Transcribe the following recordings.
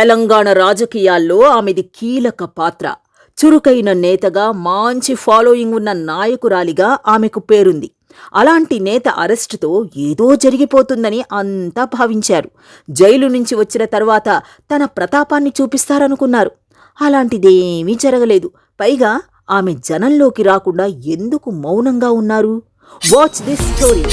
తెలంగాణ రాజకీయాల్లో ఆమెది కీలక పాత్ర. చురుకైన నేతగా మంచి ఫాలోయింగ్ ఉన్న నాయకురాలిగా ఆమెకు పేరుంది. అలాంటి నేత అరెస్టుతో ఏదో జరిగిపోతుందని అంతా భావించారు. జైలు నుంచి వచ్చిన తర్వాత తన ప్రతాపాన్ని చూపిస్తారనుకున్నారు. అలాంటిదేమీ జరగలేదు. పైగా ఆమె జనంలోకి రాకుండా ఎందుకు మౌనంగా ఉన్నారు? Watch this story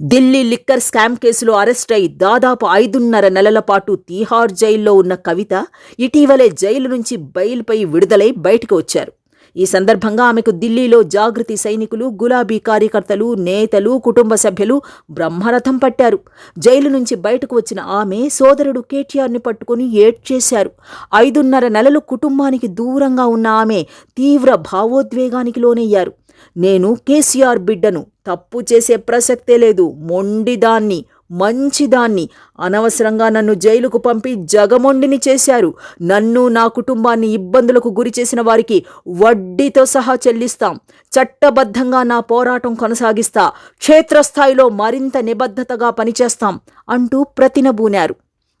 Delhi liquor scam కేసులో అరెస్ట్ అయి దాదాపు ఐదున్నర నెలల పాటు తీహార్ జైల్లో ఉన్న కవిత ఇటీవలే జైలు నుంచి బెయిల్పై విడుదలై బయటకు వచ్చారు. ఈ సందర్భంగా ఆమెకు ఢిల్లీలో జాగృతి సైనికులు గులాబీ కార్యకర్తలు నేతలు కుటుంబ సభ్యులు బ్రహ్మరథం పట్టారు. జైలు నుంచి బయటకు వచ్చిన ఆమె సోదరుడు కేటీఆర్ని పట్టుకుని ఏడ్చేశారు ఐదున్నర నెలలు కుటుంబానికి దూరంగా ఉన్న ఆమె తీవ్ర భావోద్వేగానికి లోనయ్యారు. నేను కేసీఆర్ బిడ్డను తప్పు చేసే ప్రసక్తే లేదు మొండిదాన్ని మంచిదాన్ని. అనవసరంగా నన్ను జైలుకు పంపి జగమొండిని చేశారు. నన్ను నా కుటుంబాన్ని ఇబ్బందులకు గురి చేసిన వారికి వడ్డీతో సహా చెల్లిస్తాం. చట్టబద్ధంగా నా పోరాటం కొనసాగిస్తా. క్షేత్రస్థాయిలో మరింత నిబద్ధతగా పనిచేస్తాం అంటూ ప్రతినబూనారు.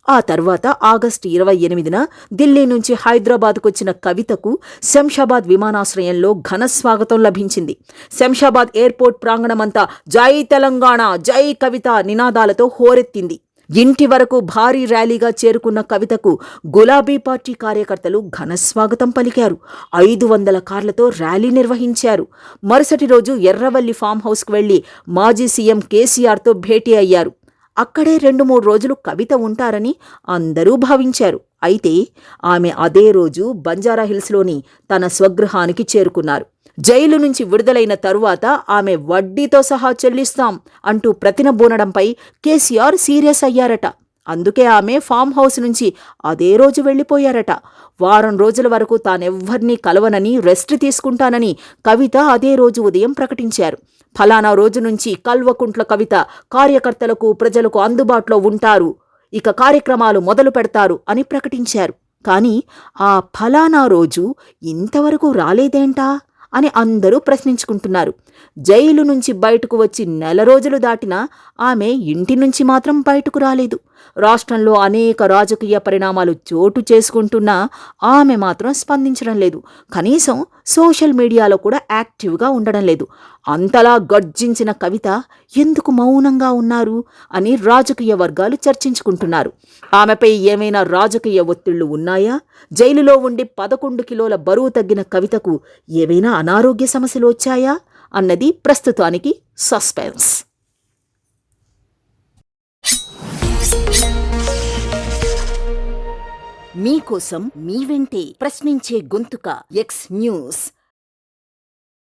ఆ తర్వాత ఆగస్టు ఇరవై ఎనిమిదిన ఢిల్లీ నుంచి హైదరాబాద్కు వచ్చిన కవితకు శంషాబాద్ విమానాశ్రయంలో ఘన స్వాగతం లభించింది. శంషాబాద్ ఎయిర్పోర్ట్ ప్రాంగణమంతా జై తెలంగాణ జై కవిత నినాదాలతో హోరెత్తింది. ఇంటి వరకు భారీ ర్యాలీగా చేరుకున్న కవితకు గులాబీ పార్టీ కార్యకర్తలు ఘనస్వాగతం పలికారు. ఐదు వందల కార్లతో ర్యాలీ నిర్వహించారు. మరుసటి రోజు ఎర్రవల్లి ఫామ్ హౌస్కు వెళ్ళి మాజీ సీఎం కేసీఆర్తో భేటీ అయ్యారు. అక్కడే రెండు మూడు రోజులు కవిత ఉంటారని అందరూ భావించారు. అయితే ఆమె అదే రోజు బంజారాహిల్స్లోని తన స్వగృహానికి చేరుకున్నారు. జైలు నుంచి విడుదలైన తరువాత ఆమె వడ్డీతో సహా చెల్లిస్తాం అంటూ ప్రతిన బూనడంపై కేసీఆర్ సీరియస్ అయ్యారట. అందుకే ఆమె ఫామ్ హౌస్ నుంచి అదే రోజు వెళ్ళిపోయారట. వారం రోజుల వరకు తానెవ్వర్నీ కలవనని రెస్ట్ తీసుకుంటానని కవిత అదే రోజు ఉదయం ప్రకటించారు. ఫలానా రోజు నుంచి కల్వకుంట్ల కవిత కార్యకర్తలకు ప్రజలకు అందుబాటులో ఉంటారు. ఇక కార్యక్రమాలు మొదలు పెడతారు అని ప్రకటించారు. కానీ ఆ ఫలానా రోజు ఇంతవరకు రాలేదేంటా? అని అందరూ ప్రశ్నించుకుంటున్నారు. జైలు నుంచి బయటకు వచ్చి నెల రోజులు దాటినా ఆమె ఇంటి నుంచి మాత్రం బయటకు రాలేదు. రాష్ట్రంలో అనేక రాజకీయ పరిణామాలు చోటు చేసుకుంటున్నా ఆమె మాత్రం స్పందించడం లేదు. కనీసం సోషల్ మీడియాలో కూడా యాక్టివ్గా ఉండడం లేదు. అంతలా గర్జించిన కవిత ఎందుకు మౌనంగా ఉన్నారు అని రాజకీయ వర్గాలు చర్చించుకుంటున్నారు. ఆమెపై ఏమైనా రాజకీయ ఒత్తిళ్ళు ఉన్నాయా? జైలులో ఉండి పదకొండు కిలోల బరువు తగ్గిన కవితకు ఏవైనా అనారోగ్య సమస్యలు వచ్చాయా అన్నది ప్రస్తుతానికి సస్పెన్స్. మీకోసం మీ వెంటే ప్రశ్నించే గొంతుక ఎక్స్ న్యూస్.